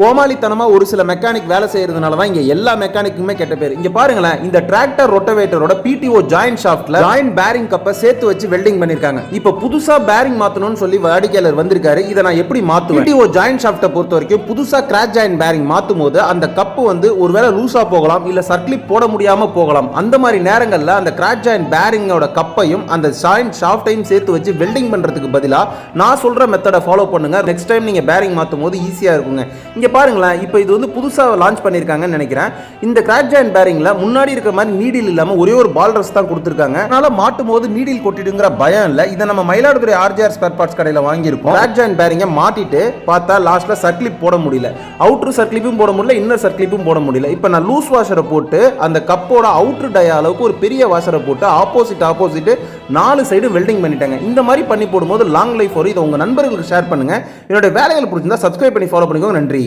கோமாளித்தனமாக ஒரு சில மெக்கானிக் வேலை செய்யறதுனால தான் இங்கே எல்லா மெக்கானிக்குமே கெட்ட பேர். இங்கே பாருங்களேன் இந்த டிராக்டர் ரொட்டவேட்டரோட பிடிஓ ஜாயின் ஷாஃப்ட்ல ஜாயின் பேரிங் கப்பை சேர்த்து வச்சு வெல்டிங் பண்ணியிருக்காங்க இப்போ புதுசாக பேரிங் மாற்றணும்னு சொல்லி வாடிக்கையாளர் வந்திருக்காரு. இதை நான் எப்படி மாற்றுவேன் பிடிஓ ஜாயின் ஷாஃப்ட்டை பொறுத்த வரைக்கும் புதுசாக கிராக் ஜாயின் பேரிங் மாற்றும் போது அந்த கப்பு வந்து ஒருவேளை லூஸாக போகலாம் இல்லை சர்க்ளிப் போட முடியாமல் போகலாம். அந்த மாதிரி நேரங்களில் அந்த கிராக் ஜாயின் பேரிங்கோட கப்பையும் அந்த ஜாயின் ஷாஃப்ட்டையும் சேர்த்து வச்சு வெல்டிங் பண்ணுறதுக்கு பதிலாக நான் சொல்கிற மெத்தடை ஃபாலோ பண்ணுங்க. நெக்ஸ்ட் டைம் நீங்கள் பேரிங் மாற்றும் போது ஈஸியாக இருக்குங்க. இங்கே பாருங்களேன் இப்போ இது வந்து புதுசா லான்ச் பண்ணிருக்காங்கன்னு நினைக்கிறேன். இந்த கிராக் ஜாயின் பேரிங்ல முன்னாடி இருக்க மாதிரி நீடில் இல்லாம ஒரே ஒரு பால் ரஸ் தான் கொடுத்துருக்காங்க. அதனால மாட்டும் போது நீடில் கொட்டிடுங்கிற பயம் இல்ல. இதை நம்ம மயிலாடுதுறை ஆர்ஜிஆர் ஸ்பேர் பார்ட்ஸ் கடையில் வாங்கியிருக்கோம். கிராக் ஜாயின் பேரிங்கை மாட்டிட்டு பார்த்தா லாஸ்ட்டில் சர்க்ளிப் போட முடியல. அவுட்ரு சர்க்ளிப்பும் போட முடியல இன்னர் சர்க்ளிப்பும் போட முடியல. இப்போ நான் லூஸ் வாஷரை போட்டு அந்த கப்போட அவுட்ரு டய அளவுக்கு ஒரு பெரிய வாஷரை போட்டு ஆப்போசிட் ஆப்போசிட் நாலு சைடு வெல்டிங் பண்ணிட்டாங்க. இந்த மாதிரி பண்ணி போடும்போது லாங் லைஃப் வரும் இதை உங்கள் நண்பர்களுக்கு ஷேர் பண்ணுங்க. என்னோட வேலைகள் பிடிச்சிருந்தா சப்ஸ்கிரைப் பண்ணி ஃபாலோ பண்ணிக்கோங்க. நன்றி.